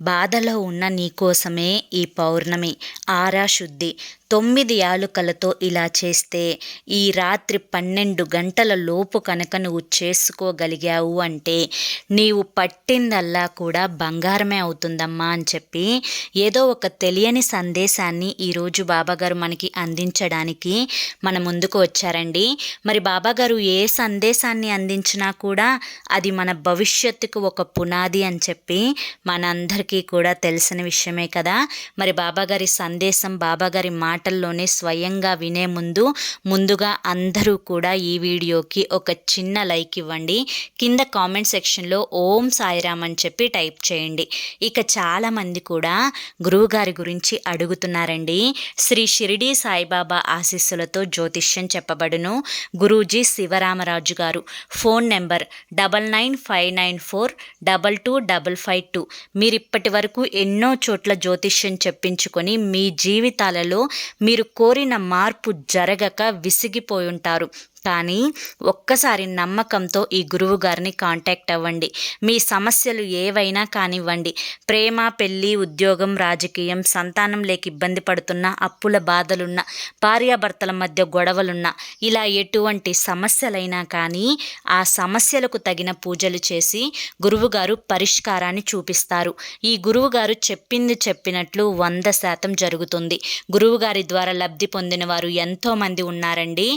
బాధలో ఉన్న నీకోసమే ఈ పౌర్ణమి ఆరా శుద్ధి తొమ్మిది యాలుకలతో ఇలా చేస్తే ఈ రాత్రి పన్నెండు గంటల లోపు కనుక నువ్వు చేసుకోగలిగావు అంటే నీవు పట్టిందల్లా కూడా బంగారమే అవుతుందమ్మా అని చెప్పి ఏదో ఒక తెలియని సందేశాన్ని ఈరోజు బాబాగారు మనకి అందించడానికి మన ముందుకు వచ్చారండి. మరి బాబాగారు ఏ సందేశాన్ని అందించినా కూడా అది మన భవిష్యత్తుకు ఒక పునాది అని చెప్పి మనందరికీ కూడా తెలిసిన విషయమే కదా. మరి బాబాగారి సందేశం బాబాగారి మాటల్లోనే స్వయంగా వినే ముందు ముందుగా అందరూ కూడా ఈ వీడియోకి ఒక చిన్న లైక్ ఇవ్వండి. కింద కామెంట్ సెక్షన్లో ఓం సాయిరామ్ అని చెప్పి టైప్ చేయండి. ఇక చాలామంది కూడా గురువుగారి గురించి అడుగుతున్నారండి. శ్రీ షిరిడి సాయిబాబా ఆశీస్సులతో జ్యోతిష్యం చెప్పబడును. గురూజీ శివరామరాజు గారు. Phone number double nine five nine four double two double five two. మీరు ఇప్పటి వరకు ఎన్నో చోట్ల జ్యోతిష్యం చెప్పించుకొని మీ జీవితాలలో మీరు కోరిన మార్పు జరగక విసిగిపోయి ఉంటారు కానీ ఒక్కసారి నమ్మకంతో ఈ గురువు గారిని కాంటాక్ట్ అవ్వండి. మీ సమస్యలు ఏవైనా కానివ్వండి. ప్రేమ పెళ్ళి ఉద్యోగం రాజకీయం సంతానం లేక ఇబ్బంది పడుతున్న అప్పుల బాధలున్న భార్యాభర్తల మధ్య గొడవలున్న ఇలా ఎటువంటి సమస్యలైనా కానీ ఆ సమస్యలకు తగిన పూజలు చేసి గురువుగారు పరిష్కారాన్ని చూపిస్తారు. ఈ గురువుగారు చెప్పింది చెప్పినట్లు వంద శాతం జరుగుతుంది. గురువుగారి ద్వారా లబ్ధి పొందిన వారు ఎంతోమంది ఉన్నారండి.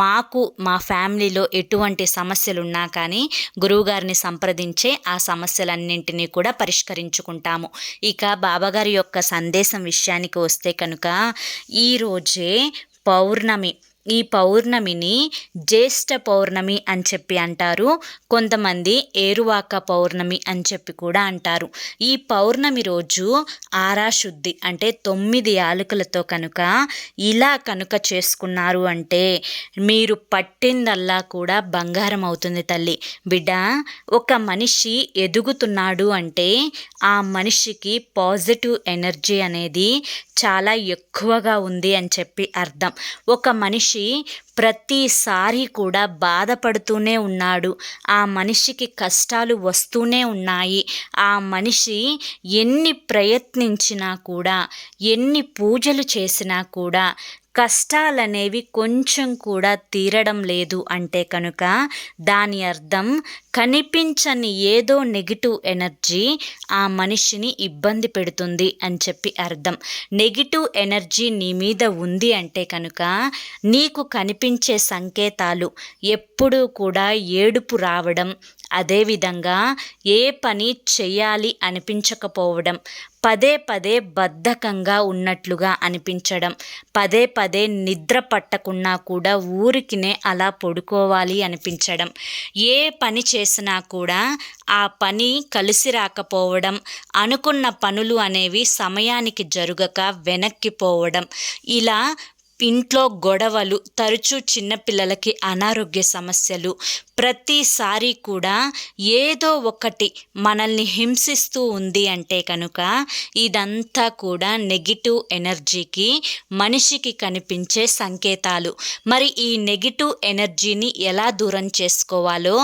మాకు మా ఫ్యామిలీలో ఎటువంటి సమస్యలు ఉన్నా కానీ గురువుగారిని సంప్రదించే ఆ సమస్యలన్నింటినీ కూడా పరిష్కరించుకుంటాము. ఇక బాబాగారి యొక్క సందేశం విషయానికి వస్తే కనుక ఈరోజే పౌర్ణమి ఈ పౌర్ణమిని జ్యేష్ఠ పౌర్ణమి అని చెప్పి అంటారు. కొంతమంది ఏరువాక పౌర్ణమి అని చెప్పి కూడా అంటారు. ఈ పౌర్ణమి రోజు ఆరాశుద్ధి అంటే తొమ్మిది యాలకులతో కనుక ఇలా కనుక చేసుకున్నారు అంటే మీరు పట్టిందల్లా కూడా బంగారం అవుతుంది తల్లి. బిడ్డ ఒక మనిషి ఎదుగుతున్నాడు అంటే ఆ మనిషికి పాజిటివ్ ఎనర్జీ అనేది చాలా ఎక్కువగా ఉంది అని చెప్పి అర్థం. ఒక మనిషి ప్రతిసారి కూడా బాధపడుతూనే ఉన్నాడు. ఆ మనిషికి కష్టాలు వస్తూనే ఉన్నాయి. ఆ మనిషి ఎన్ని ప్రయత్నించినా కూడా ఎన్ని పూజలు చేసినా కూడా కష్టాలనేవి కొంచెం కూడా తీరడం లేదు అంటే కనుక దాని అర్థం కనిపించని ఏదో నెగిటివ్ ఎనర్జీ ఆ మనిషిని ఇబ్బంది పెడుతుంది అని చెప్పి అర్థం. నెగిటివ్ ఎనర్జీ నీ మీద ఉంది అంటే కనుక నీకు కనిపించే సంకేతాలు ఎప్పుడూ కూడా ఏడుపు రావడం అదేవిధంగా ఏ పని చేయాలి అనిపించకపోవడం పదే పదే బద్ధకంగా ఉన్నట్లుగా అనిపించడం పదే పదే నిద్ర పట్టకున్నా కూడా ఊరికినే అలా పడుకోవాలి అనిపించడం. ఏ పని చేసినా కూడా ఆ పని కలిసి రాకపోవడం అనుకున్న పనులు అనేవి సమయానికి జరుగక వెనక్కిపోవడం ఇలా ఇంట్లో గొడవలు తరచూ చిన్నపిల్లలకి అనారోగ్య సమస్యలు. ప్రతిసారి కూడా ఏదో ఒకటి మనల్ని హింసిస్తూ ఉంది అంటే కనుక ఇదంతా కూడా నెగిటివ్ ఎనర్జీకి మనిషికి కనిపించే సంకేతాలు. మరి ఈ నెగిటివ్ ఎనర్జీని ఎలా దూరం చేసుకోవాలో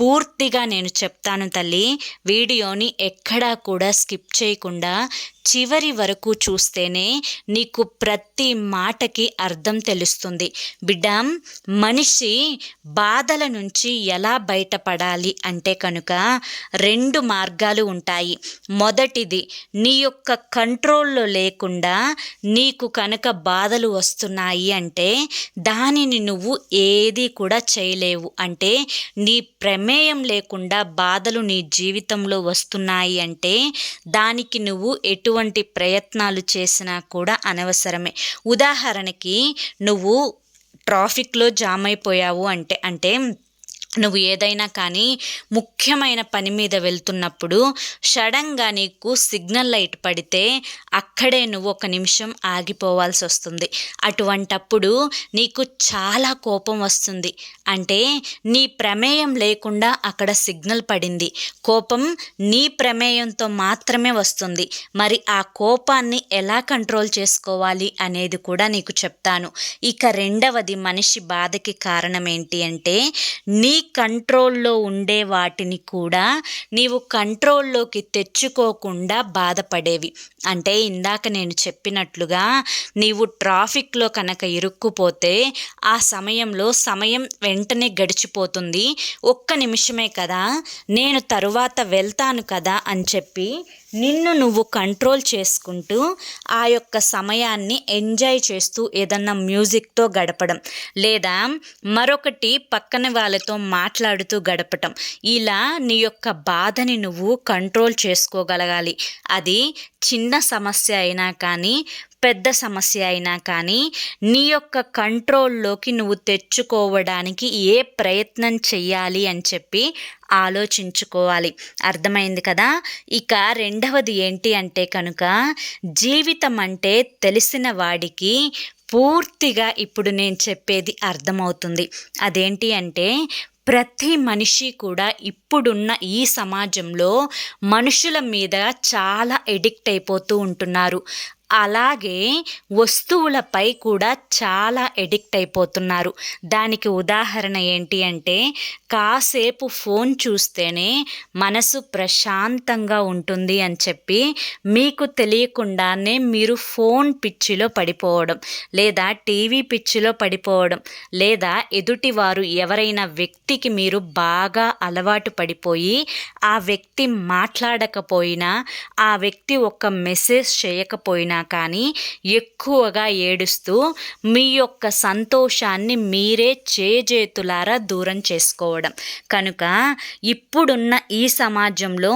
పూర్తిగా నేను చెప్తాను తల్లి. వీడియోని ఎక్కడా కూడా స్కిప్ చేయకుండా చివరి వరకు చూస్తేనే నీకు ప్రతి మాటకి అర్థం తెలుస్తుంది. బిడ్డ మనిషి బాధల నుంచి ఎలా బయటపడాలి అంటే కనుక రెండు మార్గాలు ఉంటాయి. మొదటిది నీ యొక్క కంట్రోల్లో లేకుండా నీకు కనుక బాధలు వస్తున్నాయి అంటే దానిని నువ్వు ఏది కూడా చేయలేవు. అంటే నీ ప్రమేయం లేకుండా బాధలు నీ జీవితంలో వస్తున్నాయి అంటే దానికి నువ్వు ఎటు ఎటువంటి ప్రయత్నాలు చేసినా కూడా అనవసరమే. ఉదాహరణకి నువ్వు ట్రాఫిక్లో జామ్ అయిపోయావు అంటే అంటే నువ్వు ఏదైనా కానీ ముఖ్యమైన పని మీద వెళ్తున్నప్పుడు సడన్గా నీకు సిగ్నల్ లైట్ పడితే అక్కడే నువ్వు ఒక నిమిషం ఆగిపోవాల్సి వస్తుంది. అటువంటప్పుడు నీకు చాలా కోపం వస్తుంది. అంటే నీ ప్రమేయం లేకుండా అక్కడ సిగ్నల్ పడింది. కోపం నీ ప్రమేయంతో మాత్రమే వస్తుంది. మరి ఆ కోపాన్ని ఎలా కంట్రోల్ చేసుకోవాలి అనేది కూడా నీకు చెప్తాను. ఇక రెండవది మనిషి బాధకి కారణం ఏంటి అంటే నీ కంట్రోల్లో ఉండే వాటిని కూడా నీవు కంట్రోల్లోకి తెచ్చుకోకుండా బాధపడేవి. అంటే ఇందాక నేను చెప్పినట్లుగా నీవు ట్రాఫిక్లో కనుక ఇరుక్కుపోతే ఆ సమయంలో సమయం వెంటనే గడిచిపోతుంది. ఒక్క నిమిషమే కదా నేను తరువాత వెళ్తాను కదా అని చెప్పి నిన్ను నువ్వు కంట్రోల్ చేసుకుంటూ ఆ యొక్క సమయాన్ని ఎంజాయ్ చేస్తూ ఏదన్నా మ్యూజిక్తో గడపడం లేదా మరొకటి పక్కన వాళ్ళతో మాట్లాడుతూ గడపటం. ఇలా నీ యొక్క బాధని నువ్వు కంట్రోల్ చేసుకోగలగాలి. అది చిన్న సమస్య అయినా కానీ పెద్ద సమస్య అయినా కానీ నీ యొక్క కంట్రోల్లోకి నువ్వు తెచ్చుకోవడానికి ఏ ప్రయత్నం చెయ్యాలి అని చెప్పి ఆలోచించుకోవాలి. అర్థమైంది కదా? ఇక రెండవది ఏంటి అంటే కనుక జీవితం అంటే తెలిసిన వాడికి పూర్తిగా ఇప్పుడు నేను చెప్పేది అర్థమవుతుంది. అదేంటి అంటే ప్రతి మనిషి కూడా ఇప్పుడున్న ఈ సమాజంలో మనుషుల మీద చాలా ఎడిక్ట్ అయిపోతూ ఉంటున్నారు. అలాగే వస్తువులపై కూడా చాలా ఎడిక్ట్ అయిపోతున్నారు. దానికి ఉదాహరణ ఏంటి అంటే కాసేపు ఫోన్ చూస్తేనే మనసు ప్రశాంతంగా ఉంటుంది అని చెప్పి మీకు తెలియకుండానే మీరు ఫోన్ పిచ్చిలో పడిపోవడం లేదా టీవీ పిచ్చిలో పడిపోవడం లేదా ఎదుటివారు ఎవరైనా వ్యక్తికి మీరు బాగా అలవాటు పడిపోయి ఆ వ్యక్తి మాట్లాడకపోయినా ఆ వ్యక్తి ఒక మెసేజ్ చేయకపోయినా కానీ ఎక్కువగా ఏడుస్తూ మీ యొక్క సంతోషాన్ని మీరే చేజేతులారా దూరం చేసుకోవడం. కనుక ఇప్పుడున్న ఈ సమాజంలో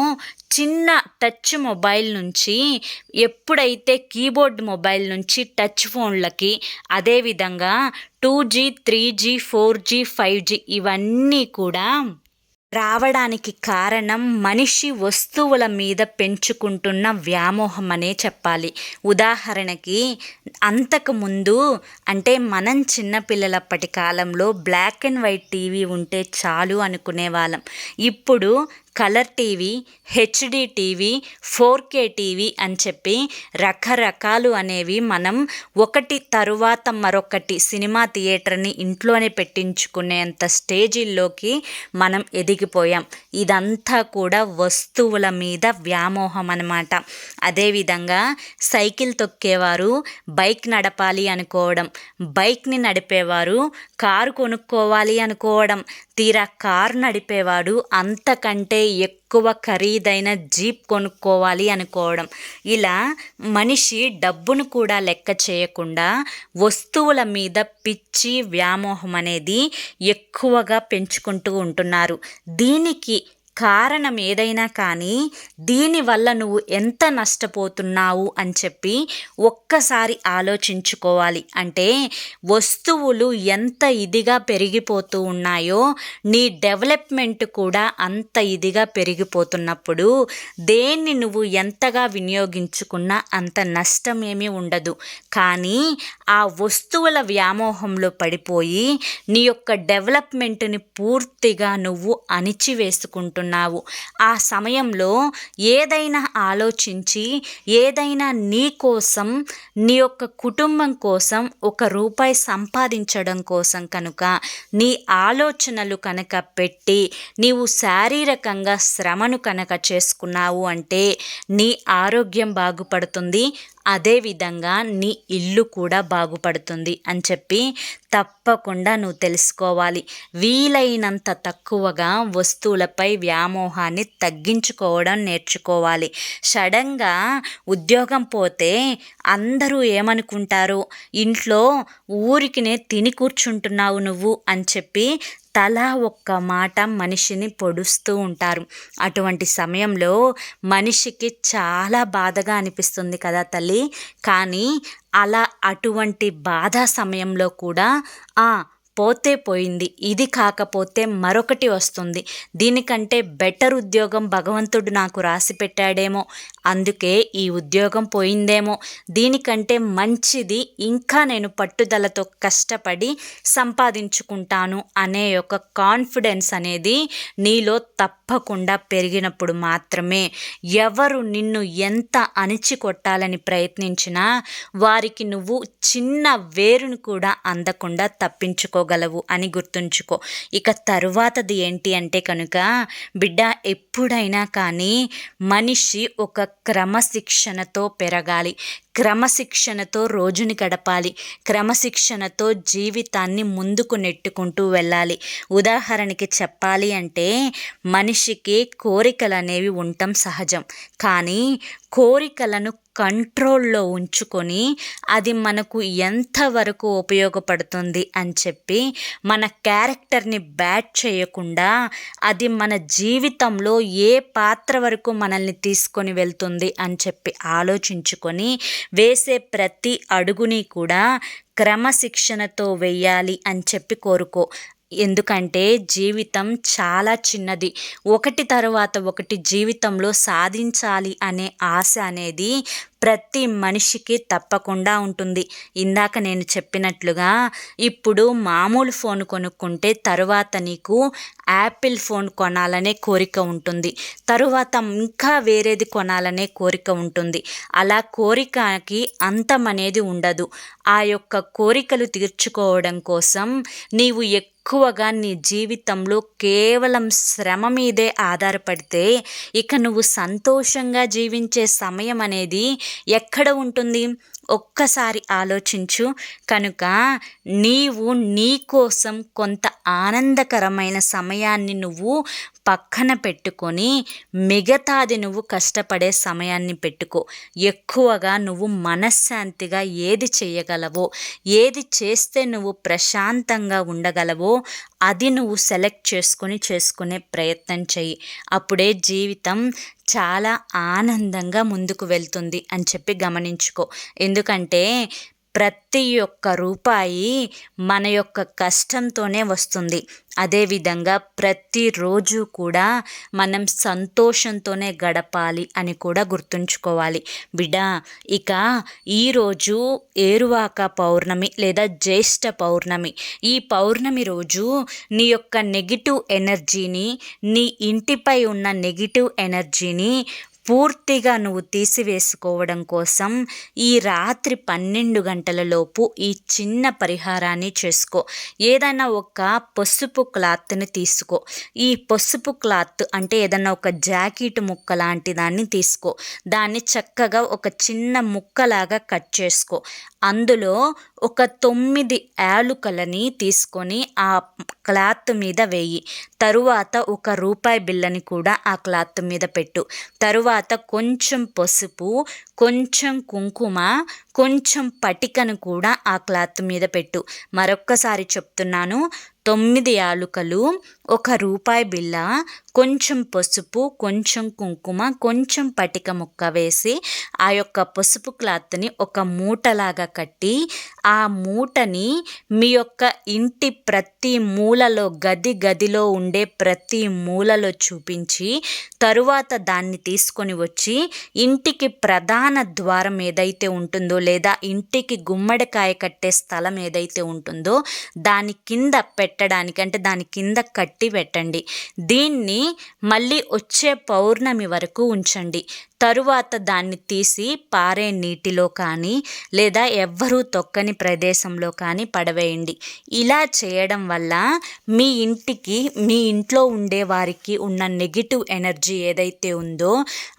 చిన్న టచ్ మొబైల్ నుంచి ఎప్పుడైతే కీబోర్డ్ మొబైల్ నుంచి టచ్ ఫోన్లకి అదేవిధంగా two G three G four G five G ఇవన్నీ కూడా రావడానికి కారణం మనిషి వస్తువుల మీద పెంచుకుంటున్న వ్యామోహం అనే చెప్పాలి. ఉదాహరణకి అంతకుముందు అంటే మనం చిన్నపిల్లలప్పటి కాలంలో బ్లాక్ అండ్ వైట్ టీవీ ఉంటే చాలు అనుకునే వాళ్ళం ఇప్పుడు colour TV HD TV four K TV అని చెప్పి రకరకాలు అనేవి మనం ఒకటి తరువాత మరొకటి సినిమా థియేటర్ని ఇంట్లోనే పెట్టించుకునేంత స్టేజీల్లోకి మనం ఎదిగిపోయాం. ఇదంతా కూడా వస్తువుల మీద వ్యామోహం అనమాట అదేవిధంగా సైకిల్ తొక్కేవారు బైక్ నడపాలి అనుకోవడం బైక్ని నడిపేవారు కారు కొనుక్కోవాలి అనుకోవడం తీరా కారు నడిపేవాడు అంతకంటే ఎక్కువ ఖరీదైన జీప్ కొనుక్కోవాలి అనుకోవడం. ఇలా మనిషి డబ్బును కూడా లెక్క చేయకుండా వస్తువుల మీద పిచ్చి వ్యామోహం అనేది ఎక్కువగా పెంచుకుంటూ ఉంటున్నారు. దీనికి కారణం ఏదైనా కానీ దీనివల్ల నువ్వు ఎంత నష్టపోతున్నావు అని చెప్పి ఒక్కసారి ఆలోచించుకోవాలి. అంటే వస్తువులు ఎంత ఇదిగా పెరిగిపోతూ ఉన్నాయో నీ డెవలప్మెంట్ కూడా అంత ఇదిగా పెరిగిపోతున్నప్పుడు దేన్ని నువ్వు ఎంతగా వినియోగించుకున్నా అంత నష్టం ఏమీ ఉండదు. కానీ ఆ వస్తువుల వ్యామోహంలో పడిపోయి నీ యొక్క డెవలప్మెంట్ని పూర్తిగా నువ్వు అణిచివేసుకుంటున్నావు. ఆ సమయంలో ఏదైనా ఆలోచించి ఏదైనా నీ కోసం నీ యొక్క కుటుంబం కోసం ఒక రూపాయి సంపాదించడం కోసం కనుక నీ ఆలోచనలు కనుక పెట్టి నీవు శారీరకంగా శ్రమను కనుక చేసుకున్నావు అంటే నీ ఆరోగ్యం బాగుపడుతుంది అదేవిధంగా నీ ఇల్లు కూడా బాగుపడుతుంది అని చెప్పి తప్పకుండా నువ్వు తెలుసుకోవాలి. వీలైనంత తక్కువగా వస్తువులపై వ్యామోహాన్ని తగ్గించుకోవడం నేర్చుకోవాలి. సడన్గా ఉద్యోగం పోతే అందరూ ఏమనుకుంటారు? ఇంట్లో ఊరికినే తిని కూర్చుంటున్నావు నువ్వు అని చెప్పి తలా ఒక్క మాట మనిషిని పొడుస్తూ ఉంటారు. అటువంటి సమయంలో మనిషికి చాలా బాధగా అనిపిస్తుంది కదా తల్లి. కానీ అలా అటువంటి బాధ సమయంలో కూడా ఆ పోతే పోయింది ఇది కాకపోతే మరొకటి వస్తుంది. దీనికంటే బెటర్ ఉద్యోగం భగవంతుడు నాకు రాసి పెట్టాడేమో అందుకే ఈ ఉద్యోగం పోయిందేమో. దీనికంటే మంచిది ఇంకా నేను పట్టుదలతో కష్టపడి సంపాదించుకుంటాను అనే ఒక కాన్ఫిడెన్స్ అనేది నీలో తప్పకుండా పెరిగినప్పుడు మాత్రమే. ఎవరు నిన్ను ఎంత అణిచి కొట్టాలని ప్రయత్నించినా వారికి నువ్వు చిన్న వేరును కూడా అందకుండా తప్పించుకో చేసుకోగలవు అని గుర్తుంచుకో. ఇక తరువాతది ఏంటి అంటే కనుక బిడ్డ ఎప్పుడైనా కానీ మనిషి ఒక క్రమశిక్షణతో పెరగాలి. క్రమశిక్షణతో రోజుని గడపాలి. క్రమశిక్షణతో జీవితాన్ని ముందుకు నెట్టుకుంటూ వెళ్ళాలి. ఉదాహరణకి చెప్పాలి అంటే మనిషికి కోరికలు అనేవి ఉండటం సహజం. కానీ కోరికలను కంట్రోల్లో ఉంచుకొని అది మనకు ఎంతవరకు ఉపయోగపడుతుంది అని చెప్పి మన క్యారెక్టర్ని బ్యాట్ చేయకుండా అది మన జీవితంలో ఏ పాత్ర వరకు మనల్ని తీసుకొని వెళ్తుంది అని చెప్పి ఆలోచించుకొని వేసే ప్రతి అడుగుని కూడా క్రమశిక్షణతో వెయ్యాలి అని చెప్పి కోరుకో. ఎందుకంటే జీవితం చాలా చిన్నది. ఒకటి తర్వాత ఒకటి జీవితంలో సాధించాలి అనే ఆశ అనేది ప్రతి మనిషికి తప్పకుండా ఉంటుంది. ఇందాక నేను చెప్పినట్లుగా ఇప్పుడు మామూలు ఫోన్ కొనుక్కుంటే తరువాత నీకు యాపిల్ ఫోన్ కొనాలనే కోరిక ఉంటుంది. తరువాత ఇంకా వేరేది కొనాలనే కోరిక ఉంటుంది. అలా కోరికకి అంతం అనేది ఉండదు. ఆ యొక్క కోరికలు తీర్చుకోవడం కోసం నీవు ఎక్కువగా నీ జీవితంలో కేవలం శ్రమ మీదే ఆధారపడితే ఇక నువ్వు సంతోషంగా జీవించే సమయం అనేది ఎక్కడ ఉంటుంది? ఒక్కసారి ఆలోచించు. కనుక నీవు నీ కోసం కొంత ఆనందకరమైన సమయాన్ని నువ్వు పక్కన పెట్టుకొని మిగతాది నువ్వు కష్టపడే సమయాన్ని పెట్టుకో. ఎక్కువగా నువ్వు మనశ్శాంతిగా ఏది చేయగలవో ఏది చేస్తే నువ్వు ప్రశాంతంగా ఉండగలవో అది నువ్వు సెలెక్ట్ చేసుకొని చేసుకునే ప్రయత్నం చెయ్యి. అప్పుడే జీవితం చాలా ఆనందంగా ముందుకు వెళ్తుంది అని చెప్పి గమనించుకో. ఎందుకంటే ప్రతి ఒక్క రూపాయి మన యొక్క కష్టంతోనే వస్తుంది. అదేవిధంగా ప్రతిరోజు కూడా మనం సంతోషంతోనే గడపాలి అని కూడా గుర్తుంచుకోవాలి. బిడ్డ ఇక ఈరోజు ఏరువాక పౌర్ణమి లేదా జ్యేష్ఠ పౌర్ణమి. ఈ పౌర్ణమి రోజు నీ యొక్క నెగిటివ్ ఎనర్జీని నీ ఇంటిపై ఉన్న నెగిటివ్ ఎనర్జీని పూర్తిగా నువ్వు తీసివేసుకోవడం కోసం ఈ రాత్రి పన్నెండు గంటల లోపు ఈ చిన్న పరిహారాన్ని చేసుకో. ఏదైనా ఒక పసుపు క్లాత్ని తీసుకో. ఈ పసుపు క్లాత్ అంటే ఏదైనా ఒక జాకెట్ ముక్క లాంటి దాన్ని తీసుకో. దాన్ని చక్కగా ఒక చిన్న ముక్కలాగా కట్ చేసుకో. అందులో ఒక తొమ్మిది యాలుకలని తీసుకొని ఆ క్లాత్ మీద వేయి. తరువాత ఒక రూపాయి బిల్లని కూడా ఆ క్లాత్ మీద పెట్టు. తరువాత కొంచెం పసుపు కొంచెం కుంకుమ కొంచెం పటికను కూడా ఆ క్లాత్ మీద పెట్టు. మరొక్కసారి చెప్తున్నాను. తొమ్మిది యాలుకలు ఒక రూపాయి బిళ్ళ కొంచెం పసుపు కొంచెం కుంకుమ కొంచెం పటిక ముక్క వేసి ఆ యొక్క పసుపు క్లాత్ని ఒక మూటలాగా కట్టి ఆ మూటని మీ యొక్క ఇంటి ప్రతి మూలలో గది గదిలో ఉండే ప్రతి మూలలో చూపించి తరువాత దాన్ని తీసుకొని వచ్చి ఇంటికి ప్రధాన ద్వారం ఏదైతే ఉంటుందో లేదా ఇంటికి గుమ్మడికాయ కట్టే స్థలం ఏదైతే ఉంటుందో దాని కింద పెట్టడానికి అంటే దాని కింద కట్టి పెట్టండి. దీన్ని మళ్ళీ వచ్చే పౌర్ణమి వరకు ఉంచండి. తరువాత దాన్ని తీసి పారే నీటిలో కానీ లేదా ఎవ్వరూ తొక్కని ప్రదేశంలో కానీ పడవేయండి. ఇలా చేయడం వల్ల మీ ఇంటికి మీ ఇంట్లో ఉండే వారికి ఉన్న నెగిటివ్ ఎనర్జీ ఏదైతే ఉందో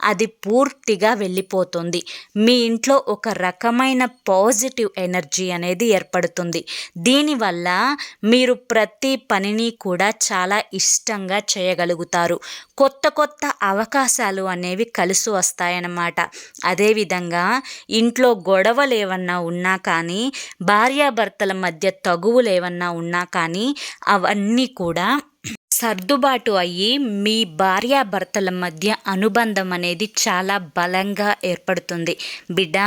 అది పూర్తిగా వెళ్ళిపోతుంది. మీ ఇంట్లో ఒక రకం రకమైన పాజిటివ్ ఎనర్జీ అనేది ఏర్పడుతుంది. దీనివల్ల మీరు ప్రతి పనిని కూడా చాలా ఇష్టంగా చేయగలుగుతారు. కొత్త కొత్త అవకాశాలు అనేవి కలిసి వస్తాయన్నమాట. అదేవిధంగా ఇంట్లో గొడవలు ఏమన్నా ఉన్నా కానీ భార్యాభర్తల మధ్య తగువులు ఏమన్నా ఉన్నా కానీ అవన్నీ కూడా సర్దుబాటు అయ్యి మీ భార్యాభర్తల మధ్య అనుబంధం అనేది చాలా బలంగా ఏర్పడుతుంది. బిడ్డ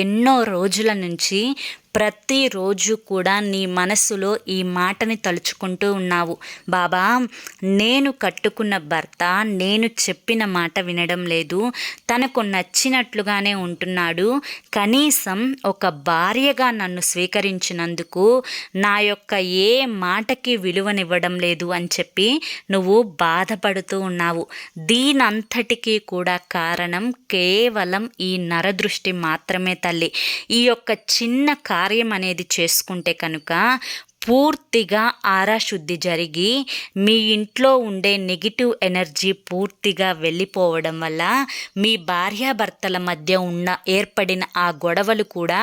ఎన్నో రోజుల నుంచి ప్రతిరోజు కూడా నీ మనసులో ఈ మాటని తలుచుకుంటూ ఉన్నావు. బాబా నేను కట్టుకున్న భర్త నేను చెప్పిన మాట వినడం లేదు. తనకు నచ్చినట్లుగానే ఉంటున్నాడు. కనీసం ఒక భార్యగా నన్ను స్వీకరించినందుకు నా యొక్క ఏ మాటకి విలువనివ్వడం లేదు అని చెప్పి నువ్వు బాధపడుతూ ఉన్నావు. దీనంతటికీ కూడా కారణం కేవలం ఈ నరదృష్టి మాత్రమే తల్లి. ఈ యొక్క చిన్న కార్యం అనేది చేసుకుంటే కనుక పూర్తిగా ఆరాశుద్ధి జరిగి మీ ఇంట్లో ఉండే నెగిటివ్ ఎనర్జీ పూర్తిగా వెళ్ళిపోవడం వల్ల మీ భార్యాభర్తల మధ్య ఉన్న ఏర్పడిన ఆ గొడవలు కూడా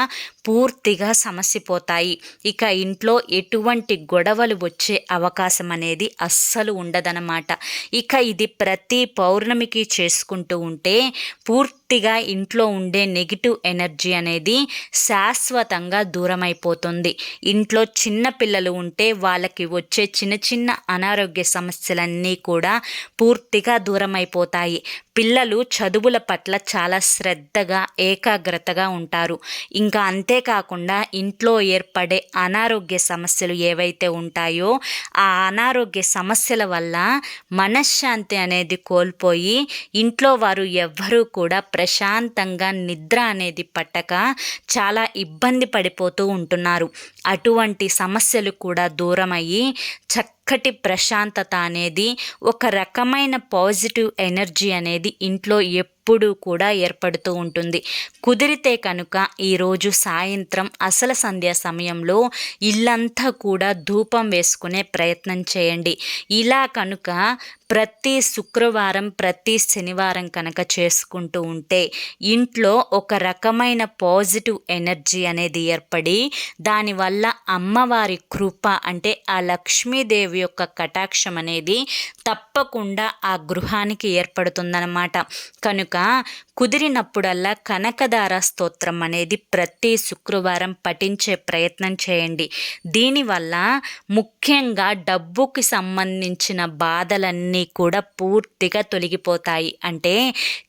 పూర్తిగా సమసిపోతాయి. ఇక ఇంట్లో ఎటువంటి గొడవలు వచ్చే అవకాశం అనేది అస్సలు ఉండదన్నమాట. ఇక ఇది ప్రతి పౌర్ణమికి చేసుకుంటూ ఉంటే పూర్తిగా ఇంట్లో ఉండే నెగిటివ్ ఎనర్జీ అనేది శాశ్వతంగా దూరమైపోతుంది. ఇంట్లో చిన్న పిల్లలు ఉంటే వాళ్ళకి వచ్చే చిన్న చిన్న అనారోగ్య సమస్యలన్నీ కూడా పూర్తిగా దూరమైపోతాయి. పిల్లలు చదువుల పట్ల చాలా శ్రద్ధగా ఏకాగ్రతగా ఉంటారు. ఇంకా అంతేకాకుండా ఇంట్లో ఏర్పడే అనారోగ్య సమస్యలు ఏవైతే ఉంటాయో ఆ అనారోగ్య సమస్యల వల్ల మనశ్శాంతి అనేది కోల్పోయి ఇంట్లో వారు ఎవ్వరూ కూడా ప్రశాంతంగా నిద్ర అనేది పట్టక చాలా ఇబ్బంది పడిపోతూ ఉంటున్నారు. అటువంటి సమస్యలు కూడా దూరమయ్యి చక్కటి ప్రశాంతత అనేది ఒక రకమైన పాజిటివ్ ఎనర్జీ అనేది ఇంట్లో ఎప్పుడు కూడా ఏర్పడుతూ ఉంటుంది. కుదిరితే కనుక ఈరోజు సాయంత్రం అసలు సంధ్యా సమయంలో ఇల్లంతా కూడా ధూపం వేసుకునే ప్రయత్నం చేయండి. ఇలా కనుక ప్రతి శుక్రవారం ప్రతి శనివారం కనుక చేసుకుంటూ ఉంటే ఇంట్లో ఒక రకమైన పాజిటివ్ ఎనర్జీ అనేది ఏర్పడి దానివల్ల అమ్మవారి కృప అంటే ఆ లక్ష్మీదేవి యొక్క కటాక్షం అనేది తప్పకుండా ఆ గృహానికి ఏర్పడుతుందన్నమాట. కనుక కుదిరినప్పుడల్లా కనకదార స్తోత్రం అనేది ప్రతి శుక్రవారం పఠించే ప్రయత్నం చేయండి. దీనివల్ల ముఖ్యంగా డబ్బుకి సంబంధించిన బాధలన్నీ కూడా పూర్తిగా తొలగిపోతాయి. అంటే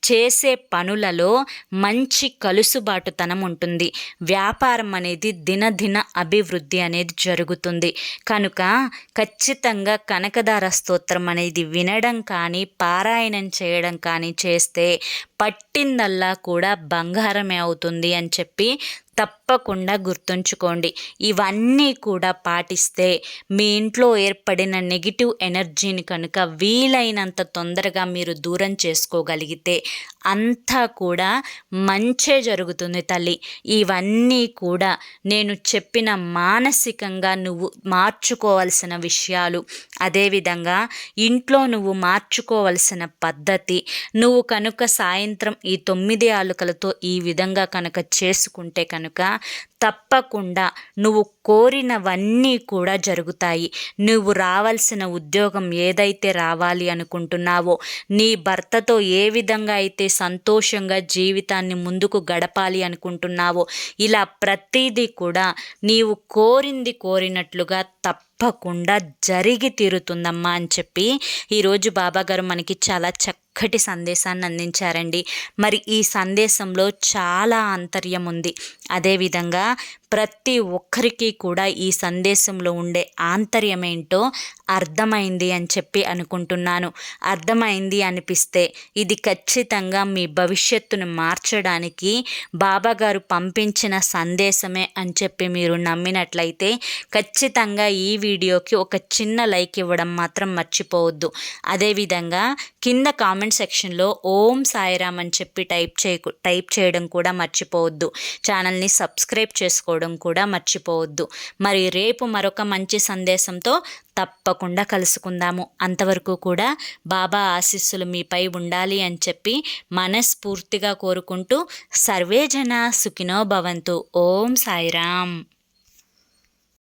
చేసే పనులలో మంచి కలుసుబాటుతనం ఉంటుంది. వ్యాపారం అనేది దినదిన అభివృద్ధి అనేది జరుగుతుంది. కనుక ఖచ్చితంగా కనకదార స్తోత్రం అనేది వినడం కానీ పారాయణం చేయడం కానీ చేస్తే పట్టిందల్లా కూడా బంగారమే అవుతుంది అని చెప్పి తప్పకుండా గుర్తుంచుకోండి. ఇవన్నీ కూడా పాటిస్తే మీ ఇంట్లో ఏర్పడిన నెగిటివ్ ఎనర్జీని కనుక వీలైనంత తొందరగా మీరు దూరం చేసుకోగలిగితే అంతా కూడా మంచే జరుగుతుంది తల్లి. ఇవన్నీ కూడా నేను చెప్పిన మానసికంగా నువ్వు మార్చుకోవాల్సిన విషయాలు అదేవిధంగా ఇంట్లో నువ్వు మార్చుకోవలసిన పద్ధతి నువ్వు కనుక సాయంత్రం ఈ తొమ్మిది ఆలుకలతో ఈ విధంగా కనుక చేసుకుంటే కనుక కనుక తప్పకుండా నువ్వు కోరినవన్నీ కూడా జరుగుతాయి. నువ్వు రావాల్సిన ఉద్యోగం ఏదైతే రావాలి అనుకుంటున్నావో నీ భర్తతో ఏ విధంగా అయితే సంతోషంగా జీవితాన్ని ముందుకు గడపాలి అనుకుంటున్నావో ఇలా ప్రతిదీ కూడా నీవు కోరింది కోరినట్లుగా తప్ప తప్పకుండా జరిగి తీరుతుందమ్మా అని చెప్పి ఈరోజు బాబాగారు మనకి చాలా చక్కటి సందేశాన్ని అందించారండి. మరి ఈ సందేశంలో చాలా ఆంతర్యం ఉంది. అదేవిధంగా ప్రతి ఒక్కరికి కూడా ఈ సందేశంలో ఉండే ఆంతర్యం ఏంటో అర్థమైంది అని చెప్పి అనుకుంటున్నాను. అర్థమైంది అనిపిస్తే ఇది ఖచ్చితంగా మీ భవిష్యత్తును మార్చడానికి బాబాగారు పంపించిన సందేశమే అని చెప్పి మీరు నమ్మినట్లయితే ఖచ్చితంగా ఈ వీడియోకి ఒక చిన్న లైక్ ఇవ్వడం మాత్రం మర్చిపోవద్దు. అదేవిధంగా కింద కామెంట్ సెక్షన్లో ఓం సాయిరామ్ అని చెప్పి టైప్ చేయ టైప్ చేయడం కూడా మర్చిపోవద్దు. ఛానల్ని సబ్స్క్రైబ్ చేసుకోవడం చేసుకోవడం కూడా మర్చిపోవద్దు. మరి రేపు మరొక మంచి సందేశంతో తప్పకుండా కలుసుకుందాము. అంతవరకు కూడా బాబా ఆశీస్సులు మీపై ఉండాలి అని చెప్పి మనస్ఫూర్తిగా కోరుకుంటూ సర్వేజన సుఖినో భవంతు. ఓం సాయిరామ్.